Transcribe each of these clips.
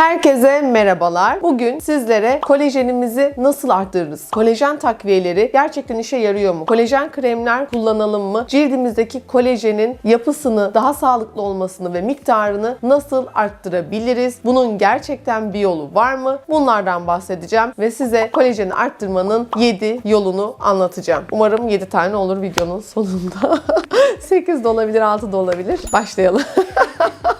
Herkese merhabalar. Bugün sizlere kolajenimizi nasıl arttırırız? Kolajen takviyeleri gerçekten işe yarıyor mu? Kolajen kremler kullanalım mı? Cildimizdeki kolajenin yapısını, daha sağlıklı olmasını ve miktarını nasıl arttırabiliriz? Bunun gerçekten bir yolu var mı? Bunlardan bahsedeceğim ve size kolajeni arttırmanın 7 yolunu anlatacağım. Umarım 7 tane olur videonun sonunda. 8 de olabilir, 6 da olabilir. Başlayalım.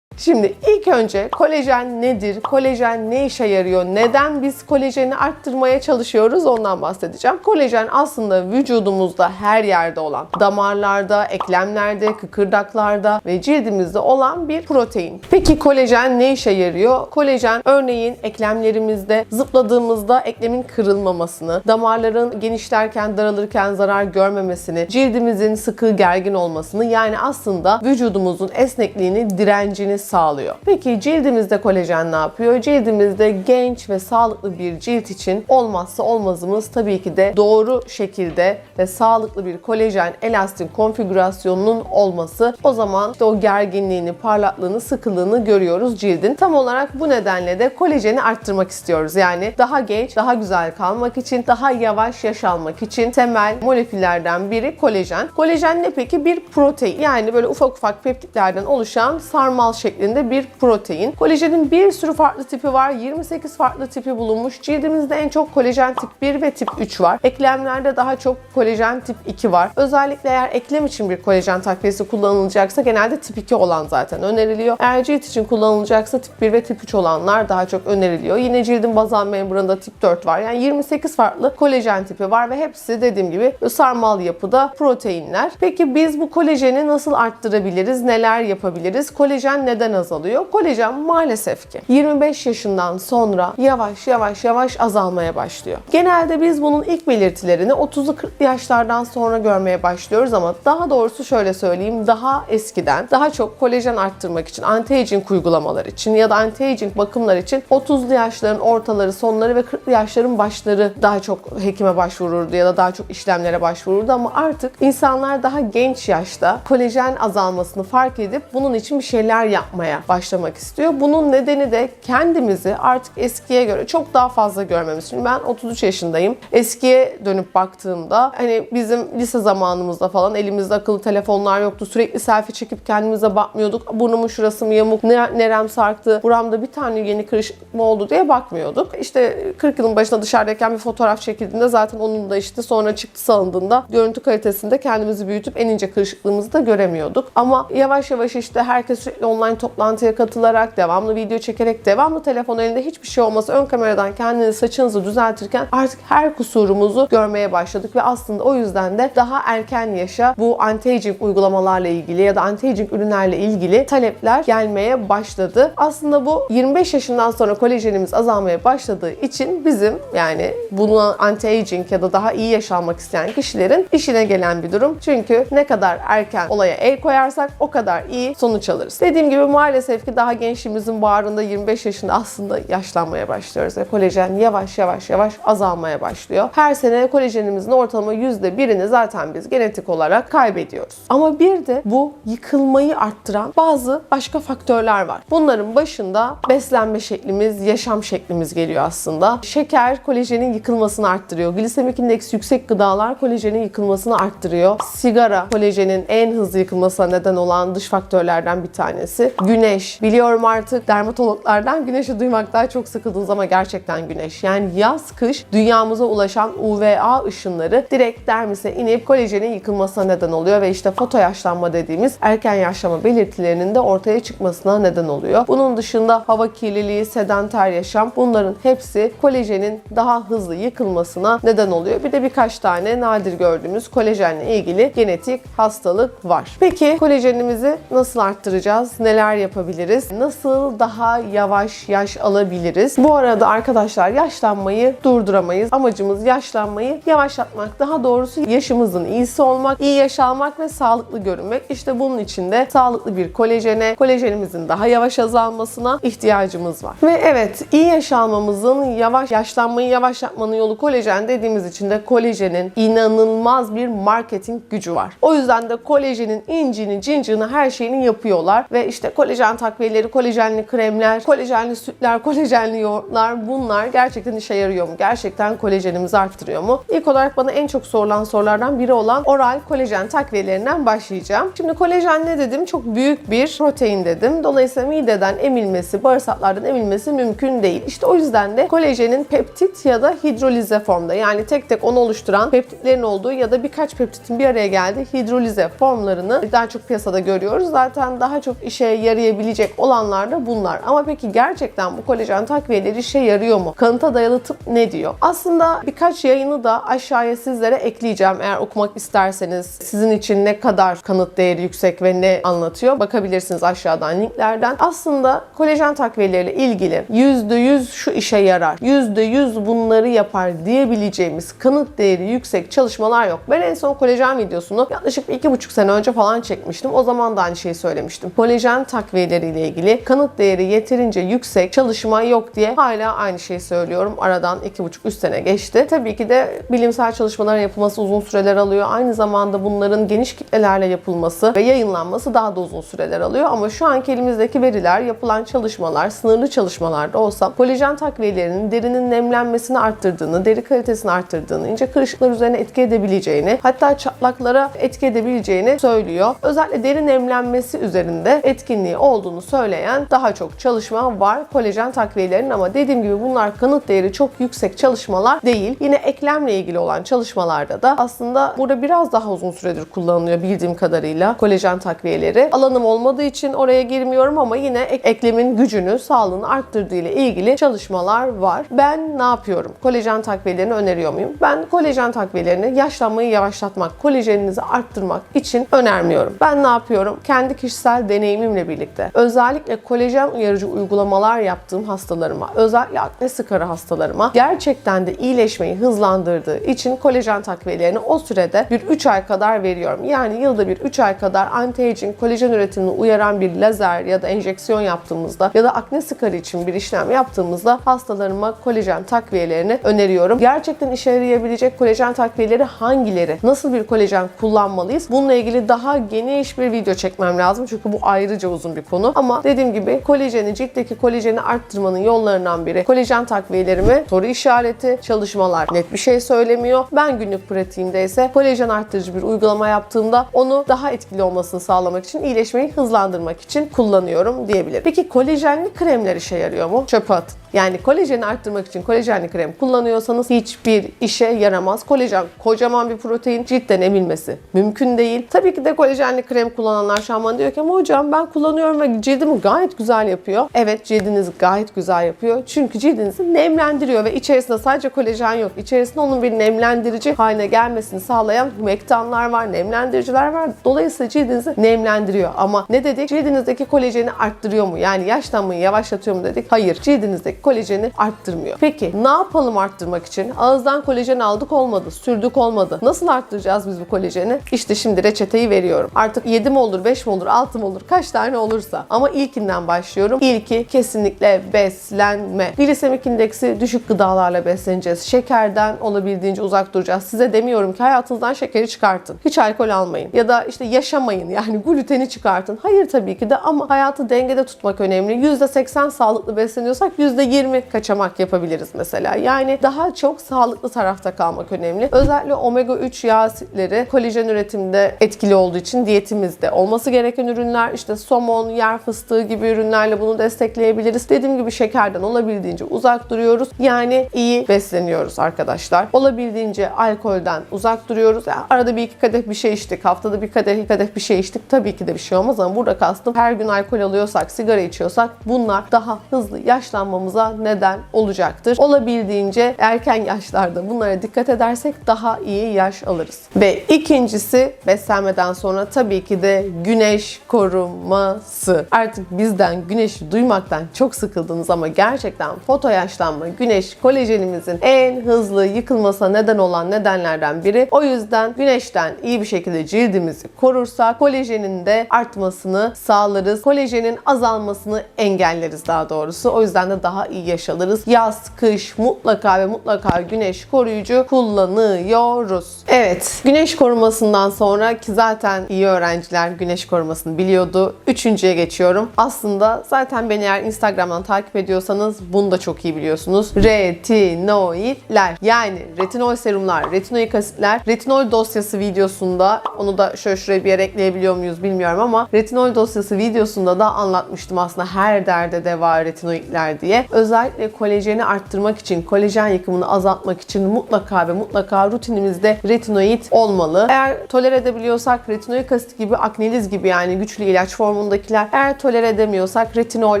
önce kolajen nedir? Kolajen ne işe yarıyor? Neden biz kolajeni arttırmaya çalışıyoruz? Ondan bahsedeceğim. Kolajen aslında vücudumuzda her yerde olan, damarlarda, eklemlerde, kıkırdaklarda ve cildimizde olan bir protein. Peki kolajen ne işe yarıyor? Kolajen örneğin eklemlerimizde zıpladığımızda eklemin kırılmamasını, damarların genişlerken, daralırken zarar görmemesini, cildimizin sıkı, gergin olmasını yani aslında vücudumuzun esnekliğini, direncini sağlıyor. Peki cildimizde kolajen ne yapıyor? Cildimizde genç ve sağlıklı bir cilt için olmazsa olmazımız tabii ki de doğru şekilde ve sağlıklı bir kolajen elastin konfigürasyonunun olması. O zaman işte o gerginliğini, parlaklığını, sıkılığını görüyoruz cildin. Tam olarak bu nedenle de kolajeni arttırmak istiyoruz. Yani daha genç, daha güzel kalmak için, daha yavaş yaş almak için temel moleküllerden biri kolajen. Kolajen ne peki? Bir protein. Yani böyle ufak ufak peptitlerden oluşan sarmal şeklinde bir protein. Kolajenin bir sürü farklı tipi var. 28 farklı tipi bulunmuş. Cildimizde en çok kolajen tip 1 ve tip 3 var. Eklemlerde daha çok kolajen tip 2 var. Özellikle eğer eklem için bir kolajen takviyesi kullanılacaksa genelde tip 2 olan zaten öneriliyor. Eğer cilt için kullanılacaksa tip 1 ve tip 3 olanlar daha çok öneriliyor. Yine cildin bazal membranında tip 4 var. Yani 28 farklı kolajen tipi var ve hepsi dediğim gibi sarmal yapıda proteinler. Peki biz bu kolajeni nasıl arttırabiliriz? Neler yapabiliriz? Kolajen neden azalıyor? Kolajen maalesef ki 25 yaşından sonra yavaş yavaş yavaş azalmaya başlıyor. Genelde biz bunun ilk belirtilerini 30'lu 40'lı yaşlardan sonra görmeye başlıyoruz ama daha doğrusu şöyle söyleyeyim daha eskiden daha çok kolajen arttırmak için anti-aging uygulamalar için ya da anti-aging bakımlar için 30'lu yaşların ortaları, sonları ve 40'lı yaşların başları daha çok hekime başvururdu ya da daha çok işlemlere başvururdu ama artık insanlar daha genç yaşta kolajen azalmasını fark edip bunun için bir şeyler yapmaya başlamak istiyor. Bunun nedeni de kendimizi artık eskiye göre çok daha fazla görmemiz. Şimdi ben 33 yaşındayım. Eskiye dönüp baktığımda hani bizim lise zamanımızda falan elimizde akıllı telefonlar yoktu. Sürekli selfie çekip kendimize bakmıyorduk. Burnumun şurası mı yamuk, ne- nerem sarktı, buramda bir tane yeni kırışık mı oldu diye bakmıyorduk. İşte 40 yılın başında dışarıdayken bir fotoğraf çekildiğinde zaten onun da işte sonra çıktısı alındığında görüntü kalitesinde kendimizi büyütüp en ince kırışıklığımızı da göremiyorduk. Ama yavaş yavaş işte herkes sürekli online toplantıya katılarak, devamlı video çekerek, devamlı telefon elinde hiçbir şey olmasa ön kameradan kendinizi saçınızı düzeltirken artık her kusurumuzu görmeye başladık ve aslında o yüzden de daha erken yaşa bu anti-aging uygulamalarla ilgili ya da anti-aging ürünlerle ilgili talepler gelmeye başladı. Aslında bu 25 yaşından sonra kolajenimiz azalmaya başladığı için bizim yani bunu anti-aging ya da daha iyi yaşamak isteyen kişilerin işine gelen bir durum. Çünkü ne kadar erken olaya el koyarsak o kadar iyi sonuç alırız. Dediğim gibi maalesef ki daha gençliğimizin bağrında 25 yaşında aslında yaşlanmaya başlıyoruz ve kolajen yavaş yavaş yavaş azalmaya başlıyor. Her sene kolajenimizin ortalama %1'ini zaten biz genetik olarak kaybediyoruz. Ama bir de bu yıkılmayı arttıran bazı başka faktörler var. Bunların başında beslenme şeklimiz, yaşam şeklimiz geliyor aslında. Şeker kolajenin yıkılmasını arttırıyor. Glisemik indeks yüksek gıdalar kolajenin yıkılmasını arttırıyor. Sigara kolajenin en hızlı yıkılmasına neden olan dış faktörlerden bir tanesi. Güneş. Biliyorum artık dermatologlardan güneşi duymaktan çok sıkıldınız ama gerçekten güneş. Yani yaz kış dünyamıza ulaşan UVA ışınları direkt dermise inip kolajenin yıkılmasına neden oluyor ve işte foto yaşlanma dediğimiz erken yaşlanma belirtilerinin de ortaya çıkmasına neden oluyor. Bunun dışında hava kirliliği, sedanter yaşam bunların hepsi kolajenin daha hızlı yıkılmasına neden oluyor. Bir de birkaç tane nadir gördüğümüz kolajenle ilgili genetik hastalık var. Peki kolajenimizi nasıl arttıracağız? Neler yapabiliriz? Nasıl daha yavaş yaş alabiliriz? Bu arada arkadaşlar yaşlanmayı durduramayız. Amacımız yaşlanmayı yavaşlatmak. Daha doğrusu yaşımızın iyisi olmak, iyi yaş almak ve sağlıklı görünmek. İşte bunun için de sağlıklı bir kolajene, kolajenimizin daha yavaş azalmasına ihtiyacımız var. Ve evet iyi yaş almamızın yavaş yaşlanmayı yavaşlatmanın yolu kolajen dediğimiz için de kolajenin inanılmaz bir marketing gücü var. O yüzden de kolajenin incini, cincini her şeyini yapıyorlar ve işte kolajen takviyeleri, kolajenli kremler, kolajenli sütler, kolajenli yoğurtlar bunlar gerçekten işe yarıyor mu? Gerçekten kolajenimizi arttırıyor mu? İlk olarak bana en çok sorulan sorulardan biri olan oral kolajen takviyelerinden başlayacağım. Şimdi kolajen ne dedim? Çok büyük bir protein dedim. Dolayısıyla mideden emilmesi, bağırsaklardan emilmesi mümkün değil. İşte o yüzden de kolajenin peptit ya da hidrolize formda yani tek tek onu oluşturan peptitlerin olduğu ya da birkaç peptitin bir araya geldiği hidrolize formlarını daha çok piyasada görüyoruz. Zaten daha çok işe yarayabilecek olanlar da bunlar. Ama peki gerçekten bu kolajen takviyeleri işe yarıyor mu? Kanıta dayalı tıp ne diyor? Aslında birkaç yayını da aşağıya sizlere ekleyeceğim eğer okumak isterseniz. Sizin için ne kadar kanıt değeri yüksek ve ne anlatıyor bakabilirsiniz aşağıdan linklerden. Aslında kolajen takviyeleriyle ilgili %100 şu işe yarar, %100 bunları yapar diyebileceğimiz kanıt değeri yüksek çalışmalar yok. Ben en son kolajen videosunu yaklaşık iki buçuk sene önce falan çekmiştim. O zaman da aynı şeyi söylemiştim. Kolajen takviyeleriyle ilgili kanıt değeri yeterince yüksek çalışma yok diye hala aynı şeyi söylüyorum. Aradan iki buçuk üç sene geçti. Tabii ki de bilimsel çalışmaların yapılması uzun süreler alıyor. Aynı zamanda bunların geniş kitlelerle yapılması ve yayınlanması daha da uzun süreler alıyor. Ama şu anki elimizdeki veriler, yapılan çalışmalar, sınırlı çalışmalarda olsa kolajen takviyelerinin derinin nemlenmesini arttırdığını, deri kalitesini arttırdığını, ince kırışıklar üzerine etki edebileceğini, hatta çatlaklara etki edebileceğini söylüyor. Özellikle deri nemlenmesi üzerinde etkinliği olduğunu söyleyen daha çok çalışma var kolajen takviyelerinin ama dediğim gibi bunlar kanıt değeri çok yüksek çalışmalar değil. Yine eklemle ilgili olan çalışmalarda da aslında burada biraz daha uzun süredir kullanılıyor bildiğim kadarıyla kolajen takviyeleri. Alanım olmadığı için oraya girmiyorum ama yine ek- eklemin gücünü, sağlığını arttırdığı ile ilgili çalışmalar var. Ben ne yapıyorum? Kolajen takviyelerini öneriyor muyum? Ben kolajen takviyelerini yaşlanmayı yavaşlatmak, kolajeninizi arttırmak için önermiyorum. Ben ne yapıyorum? Kendi kişisel deneyimimle birlikte özellikle kolajen uyarıcı uygulamalar yaptığım hastalarıma, özellikle akne sıkarı hastalarıma gerçekten de iyileşmeyi hızlandırdığı için kolajen takviyelerini o sürede bir 3 ay kadar veriyorum. Yani yılda bir 3 ay kadar anti-aging kolajen üretimini uyaran bir lazer ya da enjeksiyon yaptığımızda ya da akne sıkarı için bir işlem yaptığımızda hastalarıma kolajen takviyelerini öneriyorum. Gerçekten işe yarayabilecek kolajen takviyeleri hangileri? Nasıl bir kolajen kullanmalıyız? Bununla ilgili daha geniş bir video çekmem lazım. Çünkü bu ayrıca uzun bir konu. Dediğim gibi kolajeni, ciltteki kolajeni arttırmanın yollarından biri kolajen takviyelerimi soru işareti, çalışmalar net bir şey söylemiyor. Ben günlük pratiğimde ise kolajen arttırıcı bir uygulama yaptığımda onu daha etkili olmasını sağlamak için, iyileşmeyi hızlandırmak için kullanıyorum diyebilirim. Peki kolajenli kremler işe yarıyor mu? Çöpe atın. Yani kolajeni arttırmak için kolajenli krem kullanıyorsanız hiçbir işe yaramaz. Kolajen kocaman bir protein ciltten emilmesi mümkün değil. Tabii ki de kolajenli krem kullananlar şu diyor ki ama hocam ben kullanıyorum ve cildimi gayet güzel yapıyor. Evet cildiniz gayet güzel yapıyor. Çünkü cildinizi nemlendiriyor ve içerisinde sadece kolajen yok. İçerisinde onun bir nemlendirici haline gelmesini sağlayan humektanlar var, nemlendiriciler var. Dolayısıyla cildinizi nemlendiriyor. Ama ne dedik? Cildinizdeki kolajeni arttırıyor mu? Yani yaşlanmayı yavaşlatıyor mu dedik? Hayır. Cildinizdeki kolajeni arttırmıyor. Peki ne yapalım arttırmak için? Ağızdan kolajen aldık olmadı, sürdük olmadı. Nasıl arttıracağız biz bu kolajeni? İşte şimdi reçeteyi veriyorum. Artık 7 mi olur, 5 mi olur, 6 mı olur, kaç tane olursa. Ama ilkinden başlıyorum. İlki kesinlikle beslenme. Glisemik indeksi düşük gıdalarla besleneceğiz. Şekerden olabildiğince uzak duracağız. Size demiyorum ki hayatınızdan şekeri çıkartın. Hiç alkol almayın. Ya da işte yaşamayın yani gluteni çıkartın. Hayır tabii ki de ama hayatı dengede tutmak önemli. %80 sağlıklı besleniyorsak %20 kaçamak yapabiliriz mesela. Yani daha çok sağlıklı tarafta kalmak önemli. Özellikle omega 3 yağ asitleri kolajen üretiminde etkili olduğu için diyetimizde olması gereken ürünler işte somon, yer fıstığı gibi ürünlerle bunu destekleyebiliriz. Dediğim gibi şekerden olabildiğince uzak duruyoruz. Yani iyi besleniyoruz arkadaşlar. Olabildiğince alkolden uzak duruyoruz. Yani arada bir iki kadeh bir şey içtik. Haftada bir kadeh iki kadeh bir şey içtik. Tabii ki de bir şey olmaz ama burada kastım her gün alkol alıyorsak, sigara içiyorsak bunlar daha hızlı yaşlanmamıza yıkılmamıza neden olacaktır. Olabildiğince erken yaşlarda bunlara dikkat edersek daha iyi yaş alırız. Ve ikincisi beslenmeden sonra tabii ki de güneş koruması. Artık bizden güneşi duymaktan çok sıkıldınız ama gerçekten foto yaşlanma, güneş kolajenimizin en hızlı yıkılmasına neden olan nedenlerden biri. O yüzden güneşten iyi bir şekilde cildimizi korursak kolajenin de artmasını sağlarız. Kolajenin azalmasını engelleriz daha doğrusu. O yüzden de daha iyi yaşalırız. Yaz, kış mutlaka ve mutlaka güneş koruyucu kullanıyoruz. Evet, güneş korumasından sonra ki zaten iyi öğrenciler güneş korumasını biliyordu. Üçüncüye geçiyorum. Aslında zaten beni eğer Instagram'dan takip ediyorsanız bunu da çok iyi biliyorsunuz. Retinoidler yani retinol serumlar, retinoik asitler, retinol dosyası videosunda onu da şöyle şuraya bir yere ekleyebiliyor muyuz bilmiyorum ama retinol dosyası videosunda da anlatmıştım aslında her derde deva retinoidler diye. Özellikle kolajeni arttırmak için, kolajen yıkımını azaltmak için mutlaka ve mutlaka rutinimizde retinoid olmalı. Eğer tolere edebiliyorsak retinoik asit gibi, akneliz gibi yani güçlü ilaç formundakiler. Eğer tolere edemiyorsak retinol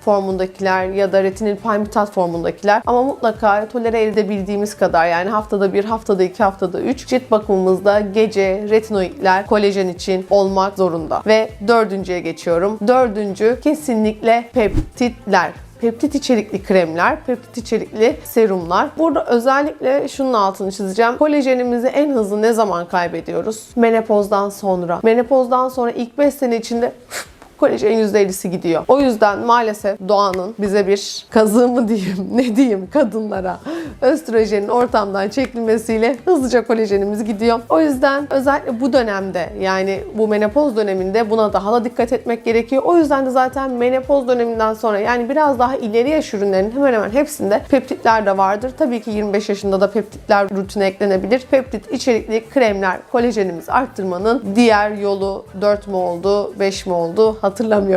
formundakiler ya da retinil palmitat formundakiler ama mutlaka tolere edebildiğimiz kadar yani haftada bir, haftada iki, haftada üç cilt bakımımızda gece retinoidler kolajen için olmak zorunda. Ve dördüncüye geçiyorum. Dördüncü kesinlikle peptitler peptit içerikli kremler, peptit içerikli serumlar. Burada özellikle şunun altını çizeceğim. Kolajenimizi en hızlı ne zaman kaybediyoruz? Menopozdan sonra. Menopozdan sonra ilk 5 sene içinde kolajen %50'si gidiyor. O yüzden maalesef doğanın bize bir kazığı mı diyeyim, ne diyeyim kadınlara östrojenin ortamdan çekilmesiyle hızlıca kolajenimiz gidiyor. O yüzden özellikle bu dönemde yani bu menopoz döneminde buna daha da dikkat etmek gerekiyor. O yüzden de zaten menopoz döneminden sonra yani biraz daha ileri yaş ürünlerin hemen hemen hepsinde peptitler de vardır. Tabii ki 25 yaşında da peptitler rutine eklenebilir. Peptit içerikli kremler kolajenimizi arttırmanın diğer yolu 4 mu oldu, 5 mi oldu hatırlamıyorum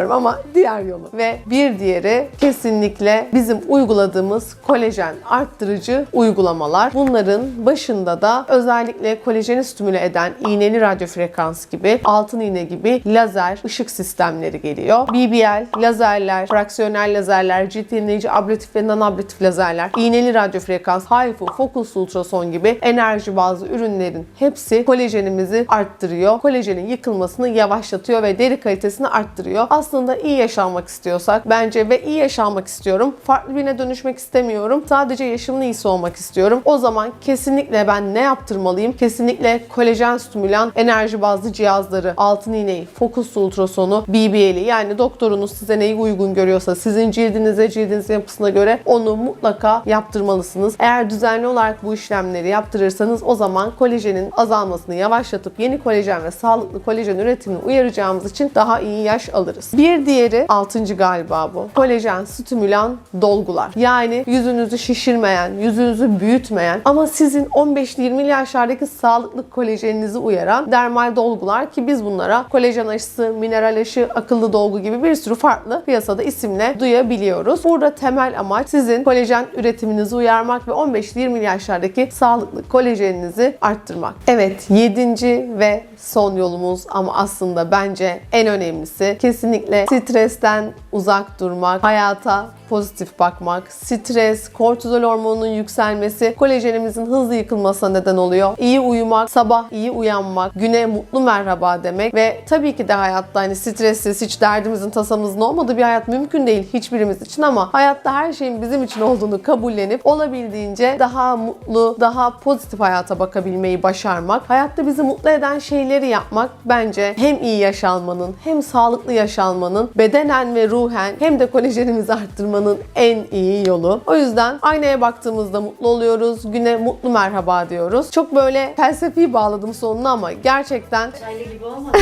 ama diğer yolu. Ve bir diğeri kesinlikle bizim uyguladığımız kolajen arttırıcı uygulamalar. Bunların başında da özellikle kolajeni stimüle eden iğneli radyo frekans gibi, altın iğne gibi lazer ışık sistemleri geliyor. BBL, lazerler, fraksiyonel lazerler, cilt yenileyici ablatif ve non-ablatif lazerler, iğneli radyo frekans, HIFU, fokus ultrason gibi enerji bazlı ürünlerin hepsi kolajenimizi arttırıyor. Kolajenin yıkılmasını yavaşlatıyor ve deri kalitesini arttırıyor. Aslında iyi yaşamak istiyorsak bence ve iyi yaşamak istiyorum. Farklı birine dönüşmek istemiyorum. Sadece yaşımın iyisi olmak istiyorum. O zaman kesinlikle ben ne yaptırmalıyım? Kesinlikle kolajen stimülan enerji bazlı cihazları, altın iğneyi, fokus ultrasonu, BBL'i yani doktorunuz size neyi uygun görüyorsa sizin cildinize, cildinizin yapısına göre onu mutlaka yaptırmalısınız. Eğer düzenli olarak bu işlemleri yaptırırsanız o zaman kolajenin azalmasını yavaşlatıp yeni kolajen ve sağlıklı kolajen üretimini uyaracağımız için daha iyi yaş alırız. Bir diğeri altıncı galiba bu. Kolajen stimülan dolgular. Yani yüzünüzü şişirmeyen, yüzünüzü büyütmeyen ama sizin 15-20 yaşlardaki sağlıklı kolajeninizi uyaran dermal dolgular ki biz bunlara kolajen aşısı, mineral aşı, akıllı dolgu gibi bir sürü farklı piyasada isimle duyabiliyoruz. Burada temel amaç sizin kolajen üretiminizi uyarmak ve 15-20 yaşlardaki sağlıklı kolajeninizi arttırmak. Evet, yedinci ve son yolumuz ama aslında bence en önemlisi kesinlikle stresten uzak durmak, hayata pozitif bakmak, stres, kortizol hormonunun yükselmesi kolajenimizin hızlı yıkılmasına neden oluyor. İyi uyumak, sabah iyi uyanmak, güne mutlu merhaba demek ve tabii ki de hayatta hani stressiz, hiç derdimizin tasamızın olmadığı bir hayat mümkün değil hiçbirimiz için ama hayatta her şeyin bizim için olduğunu kabullenip olabildiğince daha mutlu, daha pozitif hayata bakabilmeyi başarmak, hayatta bizi mutlu eden şeyleri yapmak bence hem iyi yaşalmanın hem sağlıklı yaşalmanın bedenen ve ruhen hem de kolajenimizi arttırmanın en iyi yolu. O yüzden aynaya baktığımızda mutlu oluyoruz. Güne mutlu merhaba diyoruz. Çok böyle felsefi bağladım sonuna ama gerçekten Çaylı gibi olmadı.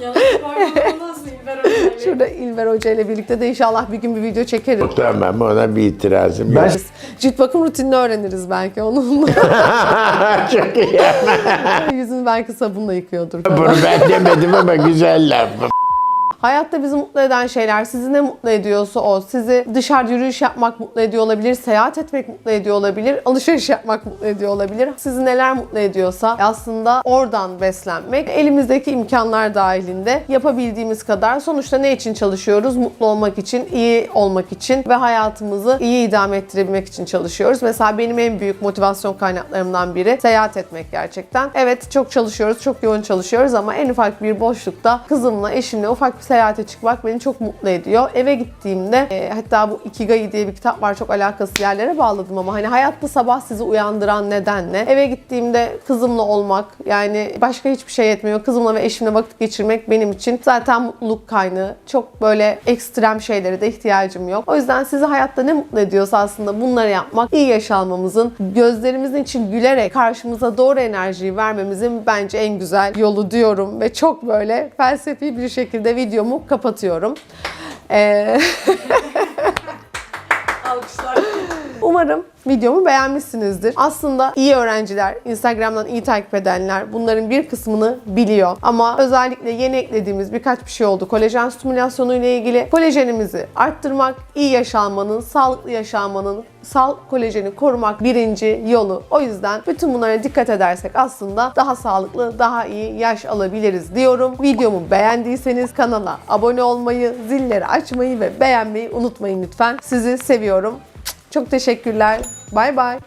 Yanlış nasıl İlber Hoca'yla? şurada İlber Hoca ile birlikte de inşallah bir gün bir video çekeriz. Tamam ona bir itirazım yok. Cilt bakım rutinini öğreniriz belki onunla. Çok iyi. Yüzünü belki sabunla yıkıyordur. Bunu ben demedim ama güzel laf. Hayatta bizi mutlu eden şeyler, sizi ne mutlu ediyorsa o. Sizi dışarı yürüyüş yapmak mutlu ediyor olabilir, seyahat etmek mutlu ediyor olabilir, alışveriş yapmak mutlu ediyor olabilir. Sizi neler mutlu ediyorsa aslında oradan beslenmek. Elimizdeki imkanlar dahilinde yapabildiğimiz kadar sonuçta ne için çalışıyoruz? Mutlu olmak için, iyi olmak için ve hayatımızı iyi idame ettirebilmek için çalışıyoruz. Mesela benim en büyük motivasyon kaynaklarımdan biri seyahat etmek gerçekten. Evet çok çalışıyoruz, çok yoğun çalışıyoruz ama en ufak bir boşlukta kızımla, eşimle ufak bir seyahate çıkmak beni çok mutlu ediyor. Eve gittiğimde e, hatta bu Ikigai diye bir kitap var çok alakasız yerlere bağladım ama hani hayatta sabah sizi uyandıran neden ne? Eve gittiğimde kızımla olmak yani başka hiçbir şey yetmiyor. Kızımla ve eşimle vakit geçirmek benim için zaten mutluluk kaynağı. Çok böyle ekstrem şeylere de ihtiyacım yok. O yüzden sizi hayatta ne mutlu ediyorsa aslında bunları yapmak iyi yaşamamızın, gözlerimizin için gülerek karşımıza doğru enerjiyi vermemizin bence en güzel yolu diyorum ve çok böyle felsefi bir şekilde videomu kapatıyorum. Ee, Alkışlar. Umarım videomu beğenmişsinizdir. Aslında iyi öğrenciler, Instagram'dan iyi takip edenler bunların bir kısmını biliyor. Ama özellikle yeni eklediğimiz birkaç bir şey oldu. Kolajen stimülasyonu ile ilgili kolajenimizi arttırmak, iyi yaşanmanın, sağlıklı yaşanmanın, sal kolajeni korumak birinci yolu. O yüzden bütün bunlara dikkat edersek aslında daha sağlıklı, daha iyi yaş alabiliriz diyorum. Videomu beğendiyseniz kanala abone olmayı, zilleri açmayı ve beğenmeyi unutmayın lütfen. Sizi seviyorum. Çok teşekkürler. Bay bay.